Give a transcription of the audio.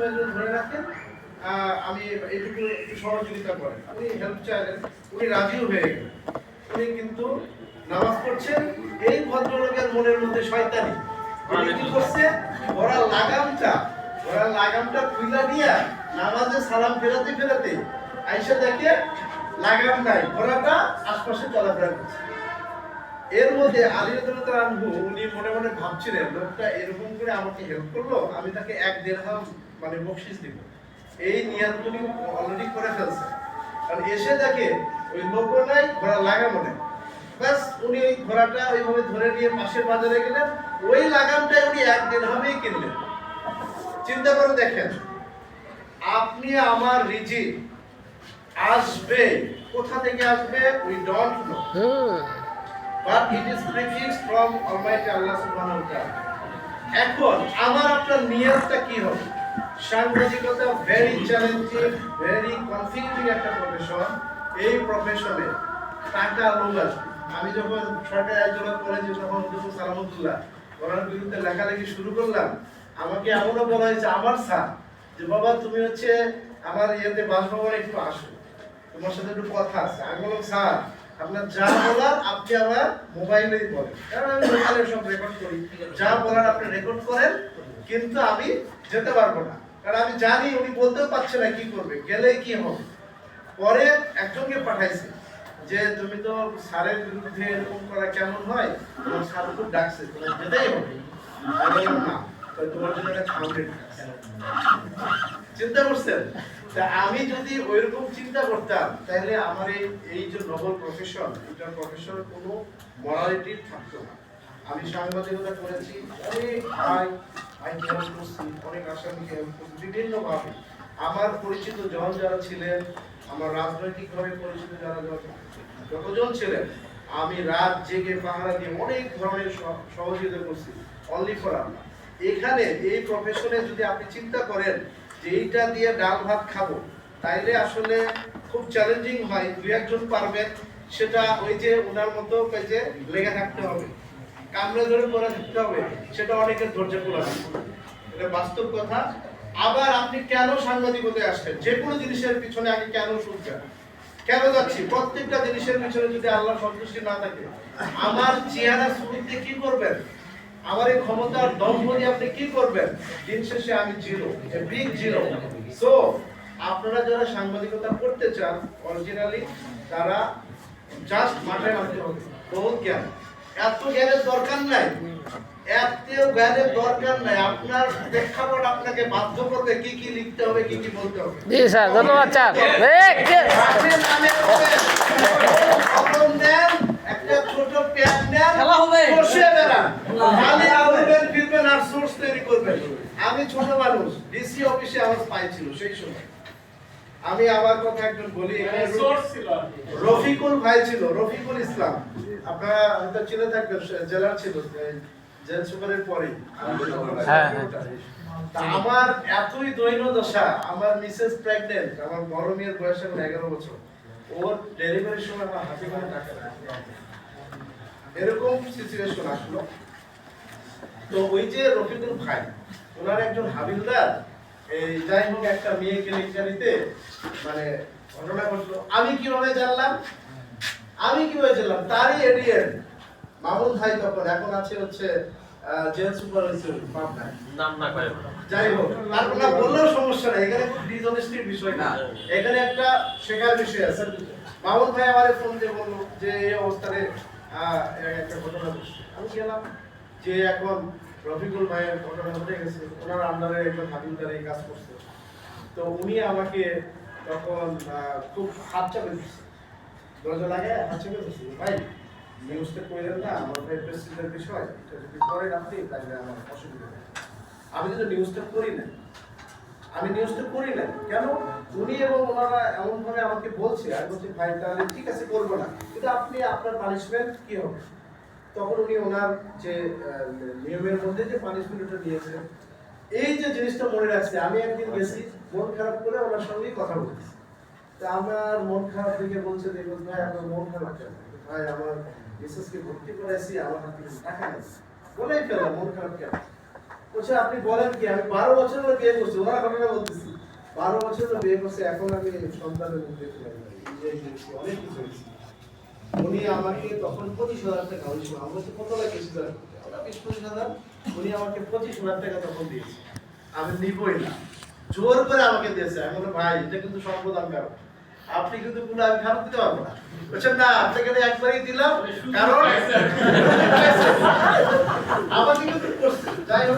জন্য ধরে রাখেন। আমি এইটুকু একটু সহযোগিতা করেন। উনি হেল্প চাইলেন উনি রাজিও হয়ে গেলেন। উনি কিন্তু নামাজ পড়ছেন এই ভদ্রলোকের মনের মধ্যে শয়তানি। উনি কি করছে? ওরা লাগামটা ওরা লাগামটা খুইলা দিয়া নামাজে সালাম ফেরাতে ফেরাতে আইসা দেখে লাগাম নাই ঘোড়াটা আশপাশে চলাফেরা করছে। এর মধ্যে আলী আনহু উনি মনে মনে ভাবছিলেন লোকটা এরকম করে আমাকে হেল্প করল? আমি তাকে এক দেড়হাম মানে বকশিস দিব এই নিয়াত উনি অলরেডি করে ফেলছে। আর এসে দেখে ওই লোকও নাই ঘোড়া লাগামও নেই। ব্যাস উনি ওই ঘোড়াটা ওইভাবে ধরে নিয়ে পাশের বাজারে গেলেন। ওই লাগামটাই উনি এক দেড়হামেই কিনলেন। চিন্তা করে দেখেন আপনি আমার রিজি আসবে কোথা থেকে আসবে we don't know but it is prefix from almighty আল্লাহ সুবহানাহু ওয়া তাআলা। এখন আমার আপনার নিয়তটা কি হবে? সাংবাদিকতা ভেরি চ্যালেঞ্জিং ভেরি কনফিউজিং একটা প্রফেশন এই প্রফেশনে টাকা লোক আমি যখন সরকারি আইজলত কলেজে যখন হুজুর সালামতুল্লাহ ওনার বিরুদ্ধে লেখালেখি শুরু করলাম। আমাকে এমনও বলা হয়েছে, আমার স্যার, যে বাবা তুমি হচ্ছে আমার ইয়েতে বাসভবনে একটু আসো। তোমার সাথে একটু কথা আছে। আমি বললাম, স্যার, আপনার যা বলার আপনি আমার মোবাইলেই বলেন। কারণ আমি মোবাইলে সব রেকর্ড করি। যা বলার আপনি রেকর্ড করেন, কিন্তু আমি যেতে পারব না। কারণ আমি জানি উনি বলতেও পারছে না কি করবে, গেলে কি হবে? পরে একজনকে পাঠাইছে যে, তুমি তো স্যারের বিরুদ্ধে এরকম করা কেমন হয় তোমার স্যার খুব ডাকছে, তোমার যেতেই হবে। আমি তোমার জন্য একটা থাউজেন্ড চিন্তা করছেন? তা আমি যদি ওইরকম চিন্তা করতাম, তাহলে আমার এই যে নবল প্রফেশন এটা প্রফেশনের কোনো মরালিটি থাকতো না। আমি সাংবাদিকতা করেছি, অনেক অনেক বিভিন্নভাবে আমার পরিচিত জন যারা ছিলেন, আমার রাজনৈতিকভাবে পরিচিত যারা যত- যতজন ছিলেন, আমি রাত জেগে পাহারা দিয়ে অনেক ধরনের সহযোগিতা করছি। অনলি ফর আল্লাহ এখানে এই প্রফেশনে যদি আপনি চিন্তা করেন যে এইটা দিয়ে ডাল ভাত খাব, তাইলে আসলে খুব চ্যালেঞ্জিং হয়। দু একজন পারবেন, সেটা ওই যে ওনার মতো লেগে থাকতে হবে। কামড়ে ধরে পড়ে থাকতে হবে, সেটা অনেকের ধৈর্য কুলাবে না। এটা বাস্তব কথা। আবার আপনি কেন সাংবাদিকতায় আসছেন? যে কোনো জিনিসের পিছনে আগে কেন শুনছেন? কেন যাচ্ছি? প্রত্যেকটা জিনিসের পিছনে যদি আল্লাহ সন্তুষ্টি না থাকে, আমার চেহারা শুরুতে কি করবেন? আমার এই ক্ষমতার দম দিয়ে আপনি কি করবেন? দিন শেষে আমি জিরো বিগ জিরো সো আপনারা যারা সাংবাদিকতা করতে চান অরিজিনালি তারা জাস্ট মাঠে নামতে হবে। বহুত জ্ঞান। এত জ্ঞানের দরকার নাই এত জ্ঞানের দরকার নাই আপনার প্রেক্ষাপট আপনাকে বাধ্য করবে কি কি লিখতে হবে কি কি বলতে হবে জি স্যার ধন্যবাদ স্যার এই, কে- আপনি নামে করবেন। খবর নেন, একটা ছোট প্যান নেন, খেলা হবে। বসে বেড়ান। খালি আউড়বেন, ফিরবেন আর source তৈরি করবেন। আমি ছোট মানুষ ডিসি অফিসে আমার স্পাই ছিল সেই সময় আমি আমার কথা একজন বলি রফিকুল ভাই ছিল রফিকুল ইসলাম আপনারা হয়তো চিনে থাকবেন জেলার ছিল জেল সুপারের পরে হ্যাঁ, হ্যাঁ। আমার এতই দৈন দশা আমার মিসেস প্রেগনেন্ট আমার বড় মেয়ের বয়স এখন এগারো বছর ওর ডেলিভারির সময় আমার হাতে করে টাকা এরকম সিচুয়েশন আসলো। তো ওই যে রফিকুল ভাই ওনার একজন হাবিলদার এই যাই হোক একটা মেয়েকে লেকচারিতে মানে ঘটনা ঘটলো। আমি কীভাবে জানলাম? আমি কি হয়েছিলাম? তারই এডিএন মামুন ভাই তখন এখন আছে হচ্ছে জেল সুপার হয়েছে পাবনায়। নাম না করে যাই হোক তারপর না বললেও সমস্যা নাই। এখানে খুব ডিসঅনেস্টির বিষয় না। এখানে একটা শেখার বিষয় আছে। মামুন ভাই আমারে ফোন দিয়ে বলল যে এই অবস্থানে একটা ঘটনা আমি গেলাম যে এখন রফিকুল ভাইয়ের ঘটনা ঘটে গেছে। ওনার আন্ডারে একজন হাবিলদার এই কাজ করছে। তো উনি আমাকে তখন খুব হাত চাপে দিচ্ছে দরজা লাগে, হাত চাপে দিচ্ছে ভাই নিউজটা কইলেন না, আমার ভাই প্রেসিডেন্টের বিষয় এটা যদি করেন আপনি তাহলে আমার অসুবিধা নেই আমি কিন্তু নিউজটা করি না। আমি নিউজটা করি না। কেন? উনি এবং ওনারা এমন ভাবে আমাকে বলছে, আমি বলছি, ভাই, তাহলে ঠিক আছে, করব না। কিন্তু আপনি, আপনার পানিশমেন্ট কি হবে? তখন উনি ওনার যে নিয়মের মধ্যে যে পানিশমেন্টটা দিয়েছেন এই যে জিনিসটা মনে রাখছে, আমি একদিন গেছি, মন খারাপ করে ওনার সঙ্গেই কথা বলছি। আমার মন খারাপ দেখে বলছে দেখুন ভাই, আপনার মন খারাপ কেন? ভাই, আমার মিসেসকে ভর্তি করেছি আমার হাতে টাকা নেই। বলেই ফেলা মন খারাপ কেন? বলছে, আপনি বলেন কি, আমি বারো বছর হলো বিয়ে করছি। ওরা ঘটনা বলতেছি, বারো বছর হলো বিয়ে করছি, এখন আমি সন্তানের মুখে দেখতে পাই অনেক কিছু উনি আমাকে তখন পঁচিশ হাজার টাকা ওই সময় আমার কত ওরা বিশ পঁচিশ হাজার। উনি আমাকে পঁচিশ হাজার টাকা তখন দিয়েছে। আমি নিবই না। জোর করে আমাকে দিয়েছে। আমি বললাম, ভাই এটা কিন্তু সম্প্রদান কারণ আপনি কিন্তু পুরো আমি ফেরত দিতে পারব না। বলছেন না আপনাকে একবারই দিলাম। কারণ আমাকে কিন্তু করছে। যাই হোক